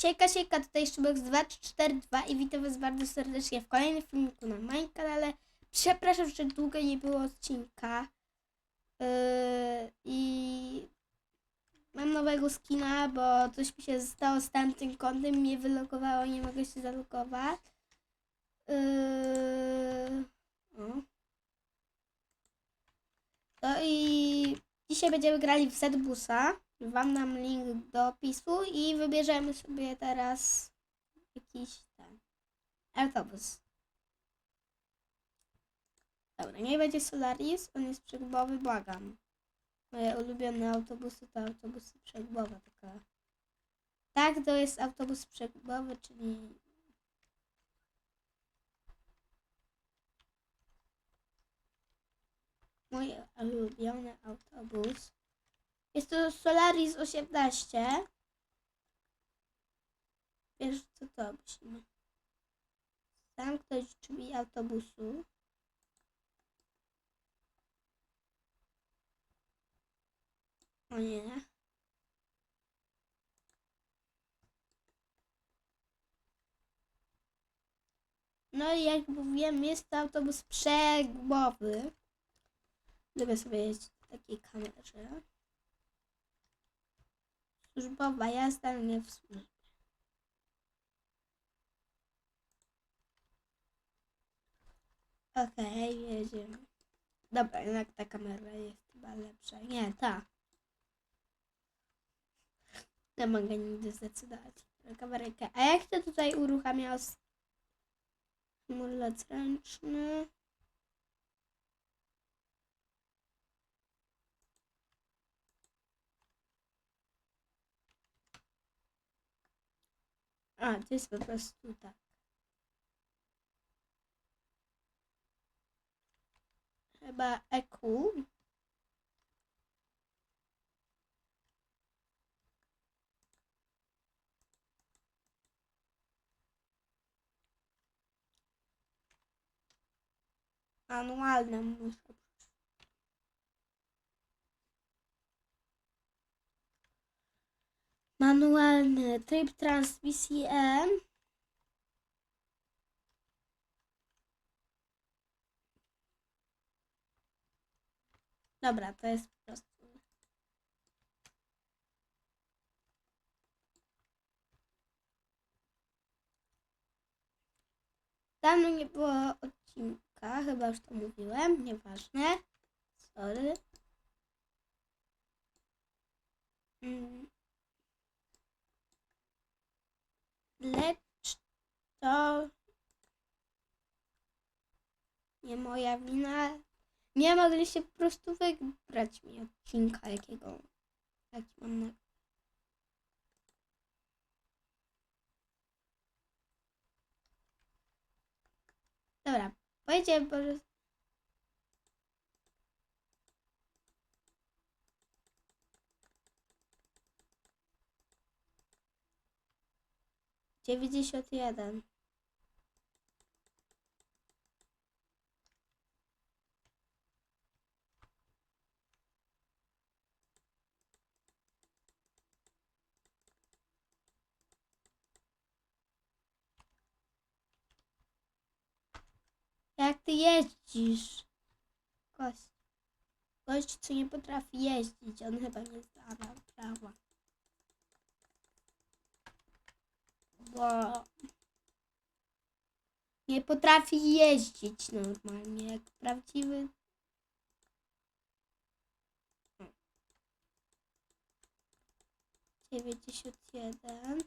Siejka, siejka, tutaj Szybox 242 i witam was bardzo serdecznie w kolejnym filmiku na moim kanale. Przepraszam, że długo nie było odcinka. Yy, I mam nowego skina, bo coś mi się stało z tamtym kontem, mnie wylogowało, nie mogę się zalogować. Yy, o. No i dzisiaj będziemy grali w Zbusa. Wam dam link do opisu i wybierzemy sobie teraz jakiś ten autobus. Dobra, nie będzie Solaris, on jest przegubowy, błagam. Moje ulubione autobusy to autobusy przegubowe, tylko... Tak, to jest autobus przegubowy, czyli... Mój ulubiony autobus. Jest to Solaris 18. Wiesz co to musimy? Zamknąć drzwi autobusu. O nie. No i jak mówiłem, jest to autobus przegubowy. Lubię sobie jeździć w takiej kamerze. Służbowa jazda, nie w służbie. Okej, jedziemy. Dobra, jednak ta kamera jest chyba lepsza. Nie, ta. Nie mogę nigdy zdecydować. Kamerkę. A jak to tutaj uruchamia hamulec ręczny? A, to jest po prostu tak. Chyba E EQ. Manualne muszę. Manualny tryb transmisji E. Dobra, to jest po prostu. Dawno nie było odcinka, chyba już to mówiłem, nieważne. Sorry. Mm. Lecz to nie moja wina. Nie mogliście po prostu wybrać mi odcinka jakiego. Jaki mam na... Dobra, pojedziemy po prostu. Dziewięćdziesiąt jeden. Jak ty jeździsz? Gość. Gość, co nie potrafi jeździć. On chyba nie zdawał prawa. Bo nie potrafi jeździć normalnie, jak prawdziwy. Dziewięćdziesiąt jeden.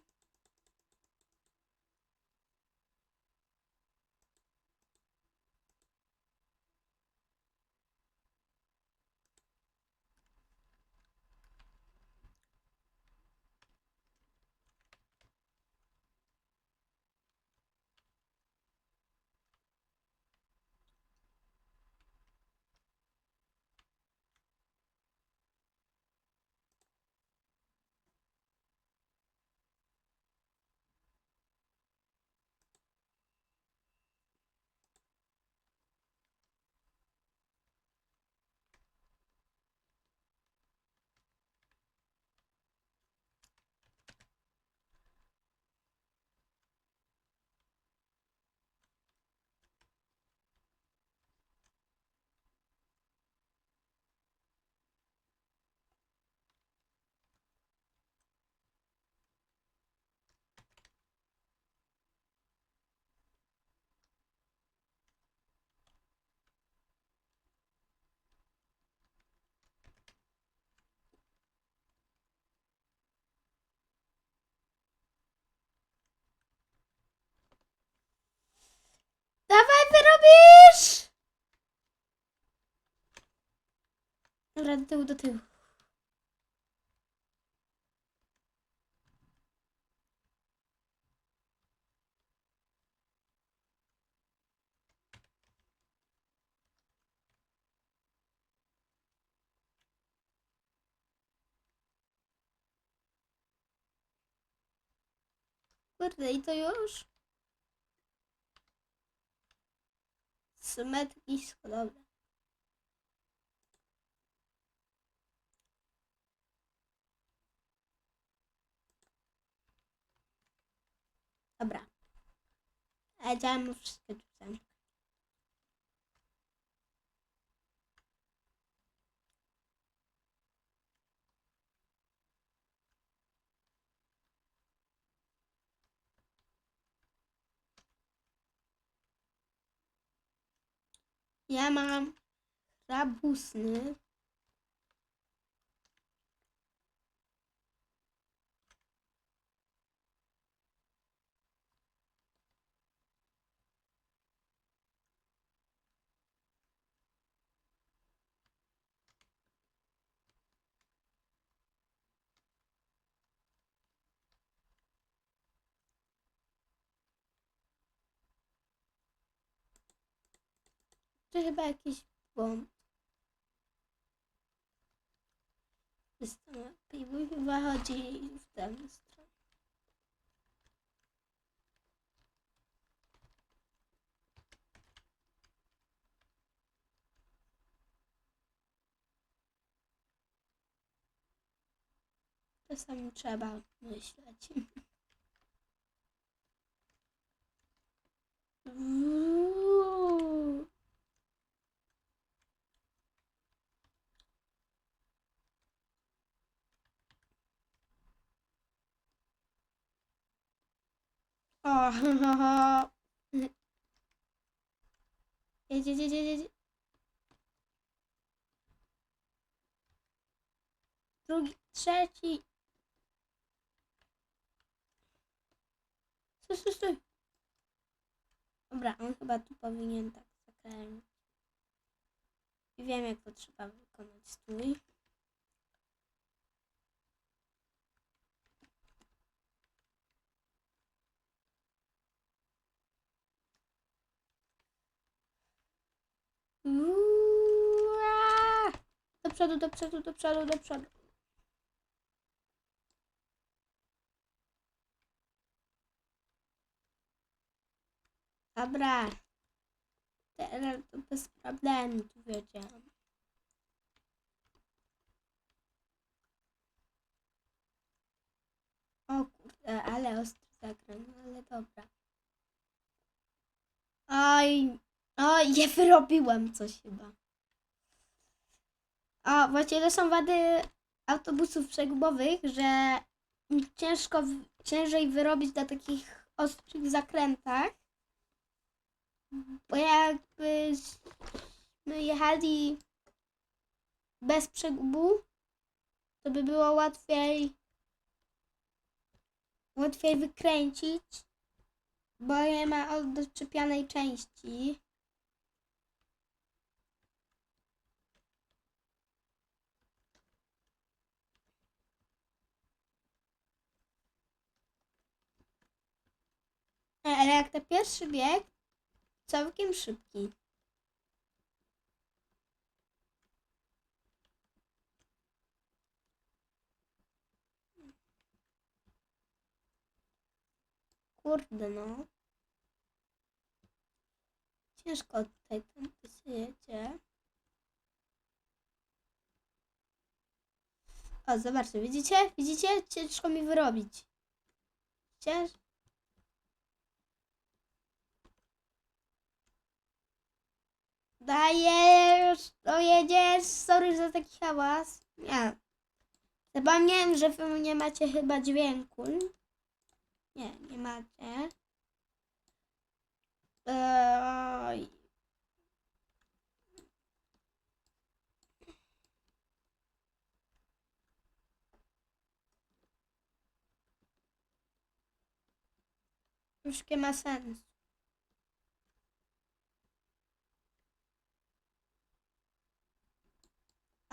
Dobra, do tyłu, do tyłu. Kurde, i to już? Dobra. Dobra. Mu wszystkie tutaj. Ja mam rabusny. To chyba jakiś błąd. Wystąpi, mój chyba chodzi w tę stronę. Czasami trzeba myśleć. Uuu. O, jedź. Drugi, trzeci. Stój, stój, stój. Dobra, on chyba tu powinien tak zakręcić. I wiem, jak to trzeba wykonać. Stój. Ua! Do przodu, do przodu, do przodu, do przodu. Dobra. Teraz to bez problemu tu wiedziałam. O kurde, ale ostry zakręt, no ale dobra. Oj, oj, nie wyrobiłem coś chyba. A właśnie to są wady autobusów przegubowych, że ciężko, ciężej wyrobić na takich ostrych zakrętach. Bo jakbyśmy jechali bez przegubu, to by było łatwiej łatwiej wykręcić, bo nie ma odczepianej części. Ale jak na pierwszy bieg, całkiem szybki. Kurde no. Ciężko tutaj tam się jedzie. O, zobaczcie, widzicie? Widzicie? Ciężko mi wyrobić. Cięż... Dajesz, dojedziesz, sorry za taki hałas. Nie. Zapomniałem, że wy nie macie chyba dźwięku. Nie, nie macie. Eee, Troszkę ma sens.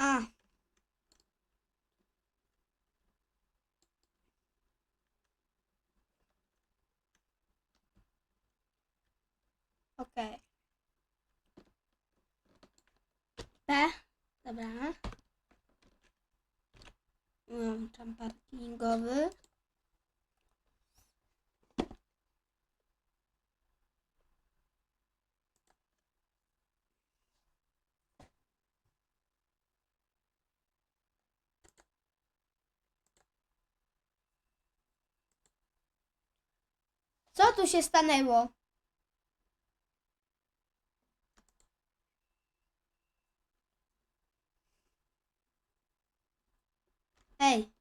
A. Okej. P. Dobra. Włączam parkingowy. Co tu się stanęło? Hej.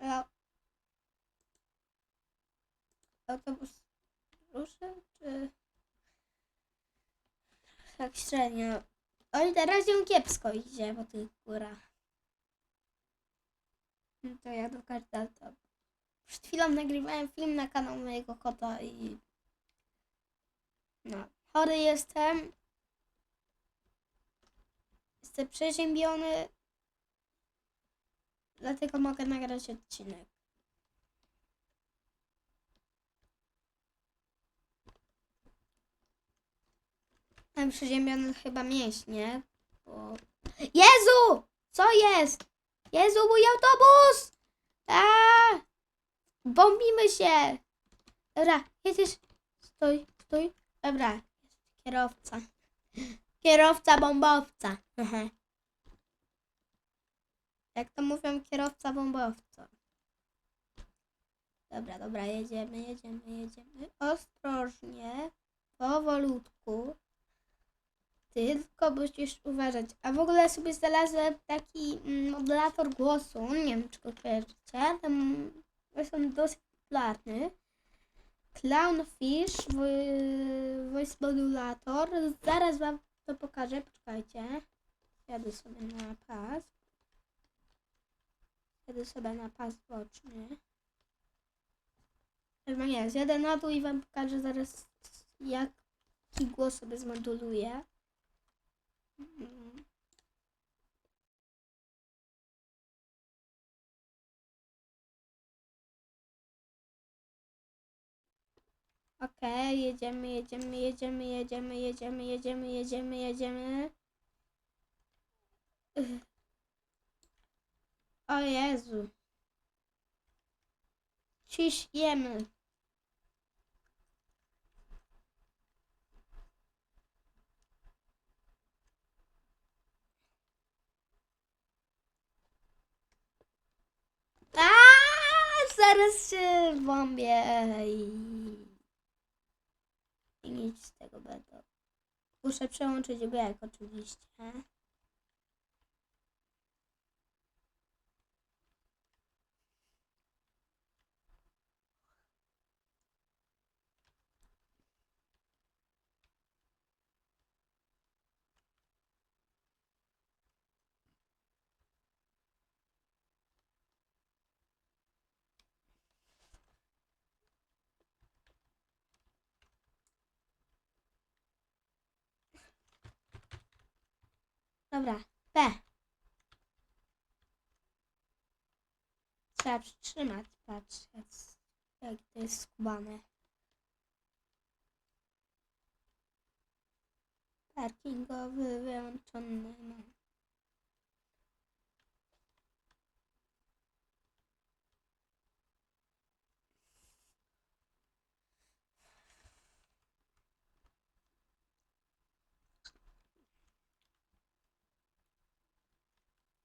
No. Autobus ruszy, czy... Tak średnio. Oj, teraz ją kiepsko idzie po tych górach. No to ja do każdego. Przed chwilą nagrywałem film na kanał mojego kota i... No, chory jestem. Jestem przeziębiony. Dlatego mogę nagrać odcinek. Mam przeziębiony chyba mięśnie, bo... Jezu! Co jest? Jezu, mój autobus! Aaaa! Bombimy się! Dobra, jedziesz. Stój, stój. Dobra, kierowca. Kierowca bombowca. Jak to mówią, kierowca bombowca. Dobra, dobra, jedziemy, jedziemy, jedziemy. Ostrożnie, powolutku. Tylko musisz uważać. A w ogóle sobie znalazłem taki mm, modulator głosu. Nie wiem, czy go kojarzycie. Tam są dosyć popularny. Clownfish Voice Modulator. Zaraz wam to pokażę. Poczekajcie. Jadę sobie na pas. Jadę sobie na pas boczny. Chyba nie, zjadę na dół i wam pokażę zaraz jaki głos sobie zmoduluję. Okej, jedziemy, jedziemy, jedziemy, jedziemy, jedziemy, jedziemy, jedziemy, jedziemy. Ech. O Jezu. Ciśniemy. A, zaraz się bombię i... nic z tego będą. Muszę przełączyć bieg oczywiście. Dobra, P. Trzeba przytrzymać, patrz, jak- to jest skubane. Parkingowy wyłączony mam.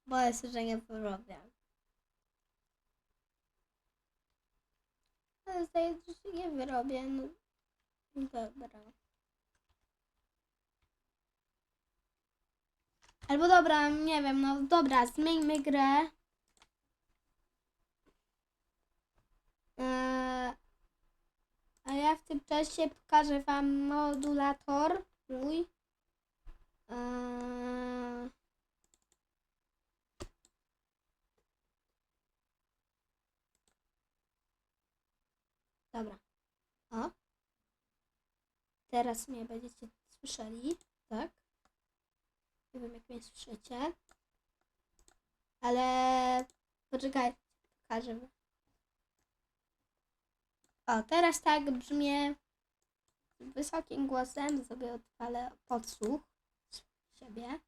Boję się, że nie wyrobię. Ale zdaje się, że nie wyrobię. No, dobra. Albo dobra, nie wiem, no dobra, zmieńmy grę. Eee, a ja w tym czasie pokażę wam modulator mój. Eee, Dobra. O. Teraz mnie będziecie słyszeli, tak? Nie wiem, jak mnie słyszycie. Ale poczekaj, pokażę. O, teraz tak brzmię wysokim głosem. Sobie odpalę podsłuch siebie.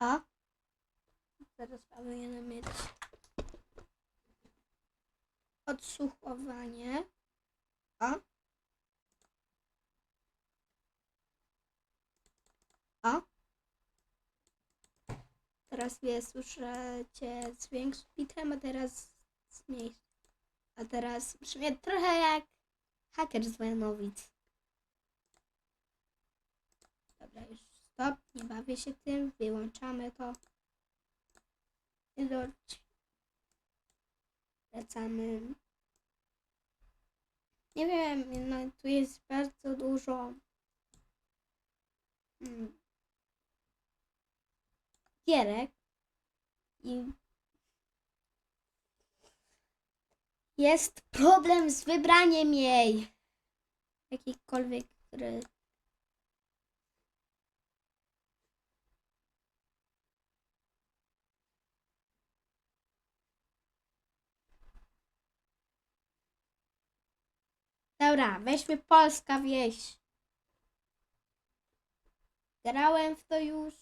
O. Teraz powinienem mieć odsłuchowanie. O. O. Teraz wie, słyszycie dźwięk z bitem, a teraz zmniejsz. A teraz brzmi trochę jak haker z Wojanowic. Dobra, już stop, nie bawię się tym, wyłączamy to. Ilość. Wracamy. Nie wiem, no tu jest bardzo dużo mm, gierek i jest problem z wybraniem jej. Jakiejkolwiek gry. Dobra, weźmy Polska wieś. Grałem w to już.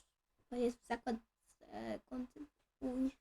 To jest zakład. E, kontynuuj.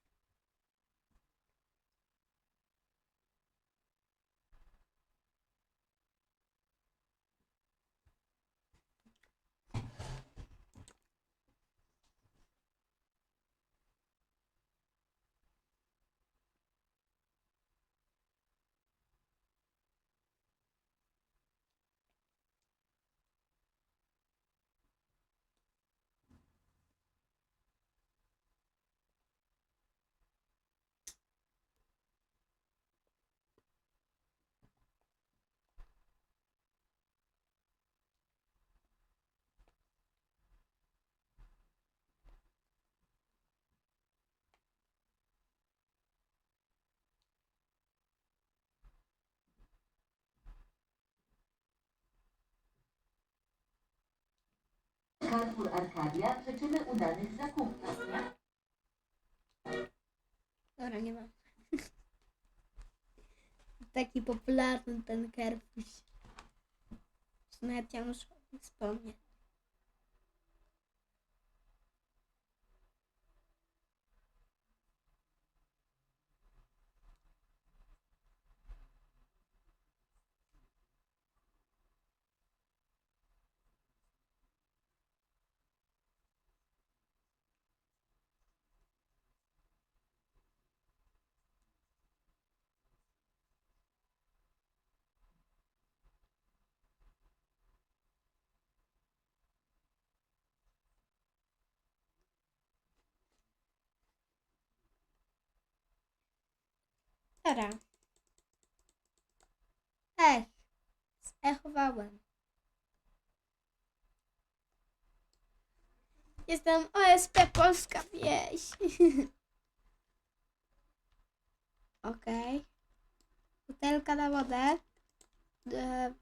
Carrefour Arcadia życzymy udanych zakupów. Dobra, nie mam. Taki popularny ten kerfuś. Nawet ja muszę wspomnieć. Dobra. Ech, zechowałem. Jestem OSP Polska Wieś. Okej. Butelka na wodę. E,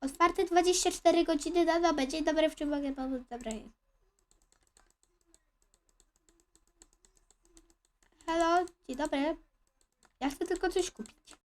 otwarte 24 godziny na dobę. Dzień dobry, w czym mogę pomóc? Dobra. Halo, dzień dobry. Ja chcę tylko coś kupić.